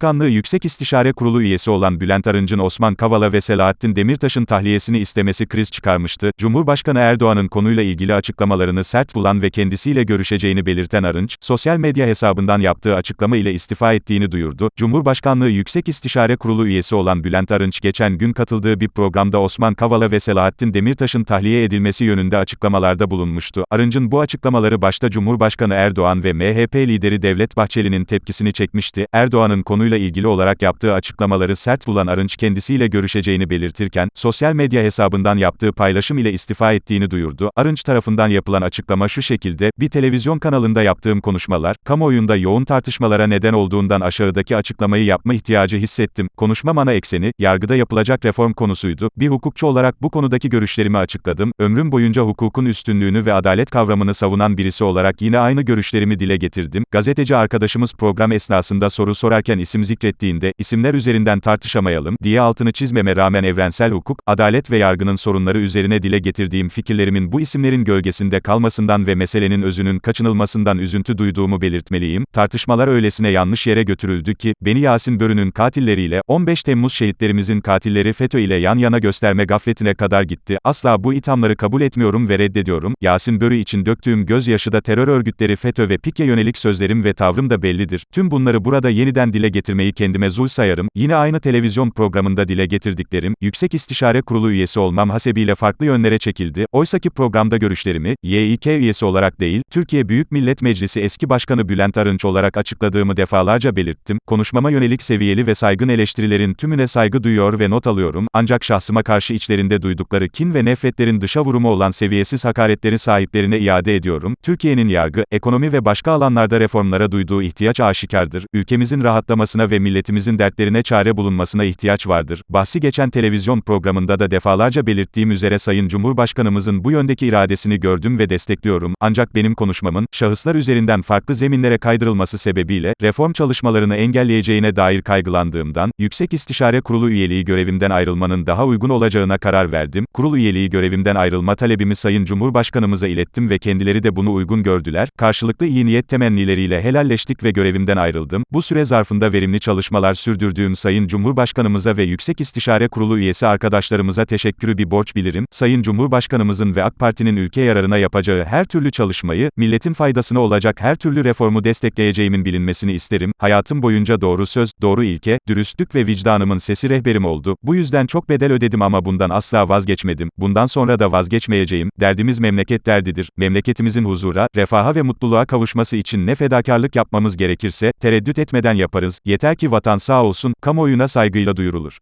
Cumhurbaşkanlığı Yüksek İstişare Kurulu üyesi olan Bülent Arınç'ın Osman Kavala ve Selahattin Demirtaş'ın tahliyesini istemesi kriz çıkarmıştı. Cumhurbaşkanı Erdoğan'ın konuyla ilgili açıklamalarını sert bulan ve kendisiyle görüşeceğini belirten Arınç, sosyal medya hesabından yaptığı açıklama ile istifa ettiğini duyurdu. Cumhurbaşkanlığı Yüksek İstişare Kurulu üyesi olan Bülent Arınç geçen gün katıldığı bir programda Osman Kavala ve Selahattin Demirtaş'ın tahliye edilmesi yönünde açıklamalarda bulunmuştu. Arınç'ın bu açıklamaları başta Cumhurbaşkanı Erdoğan ve MHP lideri Devlet Bahçeli'nin tepkisini çekmişti. Erdoğan'ın konuyla ilgili olarak yaptığı açıklamaları sert bulan Arınç kendisiyle görüşeceğini belirtirken, sosyal medya hesabından yaptığı paylaşım ile istifa ettiğini duyurdu. Arınç tarafından yapılan açıklama şu şekilde, bir televizyon kanalında yaptığım konuşmalar, kamuoyunda yoğun tartışmalara neden olduğundan aşağıdaki açıklamayı yapma ihtiyacı hissettim. Konuşmam ana ekseni, yargıda yapılacak reform konusuydu. Bir hukukçu olarak bu konudaki görüşlerimi açıkladım. Ömrüm boyunca hukukun üstünlüğünü ve adalet kavramını savunan birisi olarak yine aynı görüşlerimi dile getirdim. Gazeteci arkadaşımız program esnasında soru sorarken isim zikrettiğinde, isimler üzerinden tartışamayalım, diye altını çizmeme rağmen evrensel hukuk, adalet ve yargının sorunları üzerine dile getirdiğim fikirlerimin bu isimlerin gölgesinde kalmasından ve meselenin özünün kaçınılmasından üzüntü duyduğumu belirtmeliyim. Tartışmalar öylesine yanlış yere götürüldü ki, beni Yasin Börü'nün katilleriyle, 15 Temmuz şehitlerimizin katilleri FETÖ ile yan yana gösterme gafletine kadar gitti. Asla bu ithamları kabul etmiyorum ve reddediyorum. Yasin Börü için döktüğüm gözyaşı da terör örgütleri FETÖ ve PİK'e yönelik sözlerim ve tavrım da bellidir. Tüm bunları burada yeniden dile getirmeyi kendime zul sayarım. Yine aynı televizyon programında dile getirdiklerim, Yüksek İstişare Kurulu üyesi olmam hasebiyle farklı yönlere çekildi. Oysaki programda görüşlerimi, YİK üyesi olarak değil, Türkiye Büyük Millet Meclisi eski başkanı Bülent Arınç olarak açıkladığımı defalarca belirttim. Konuşmama yönelik seviyeli ve saygın eleştirilerin tümüne saygı duyuyor ve not alıyorum. Ancak şahsıma karşı içlerinde duydukları kin ve nefretlerin dışa vurumu olan seviyesiz hakaretleri sahiplerine iade ediyorum. Türkiye'nin yargı, ekonomi ve başka alanlarda reformlara duyduğu ihtiyaç aşikardır. Ülkemizin rahatlamasına ve milletimizin dertlerine çare bulunmasına ihtiyaç vardır. Bahsi geçen televizyon programında da defalarca belirttiğim üzere Sayın Cumhurbaşkanımızın bu yöndeki iradesini gördüm ve destekliyorum. Ancak benim konuşmamın, şahıslar üzerinden farklı zeminlere kaydırılması sebebiyle, reform çalışmalarını engelleyeceğine dair kaygılandığımdan, Yüksek İstişare Kurulu üyeliği görevimden ayrılmanın daha uygun olacağına karar verdim. Kurul üyeliği görevimden ayrılma talebimi Sayın Cumhurbaşkanımıza ilettim ve kendileri de bunu uygun gördüler. Karşılıklı iyi niyet temennileriyle helalleştik ve görevimden ayrıldım. Bu süre zarfında verimli çalışmalar sürdürdüğüm Sayın Cumhurbaşkanımıza ve Yüksek İstişare Kurulu üyesi arkadaşlarımıza teşekkürü bir borç bilirim. Sayın Cumhurbaşkanımızın ve AK Parti'nin ülke yararına yapacağı her türlü çalışmayı, milletin faydasına olacak her türlü reformu destekleyeceğimin bilinmesini isterim. Hayatım boyunca doğru söz, doğru ilke, dürüstlük ve vicdanımın sesi rehberim oldu. Bu yüzden çok bedel ödedim ama bundan asla vazgeçmedim. Bundan sonra da vazgeçmeyeceğim. Derdimiz memleket derdidir. Memleketimizin huzura, refaha ve mutluluğa kavuşması için ne fedakarlık yapmamız gerekirse, tereddüt etmeden yaparız. Yeter ki vatan sağ olsun, kamuoyuna saygıyla duyurulur.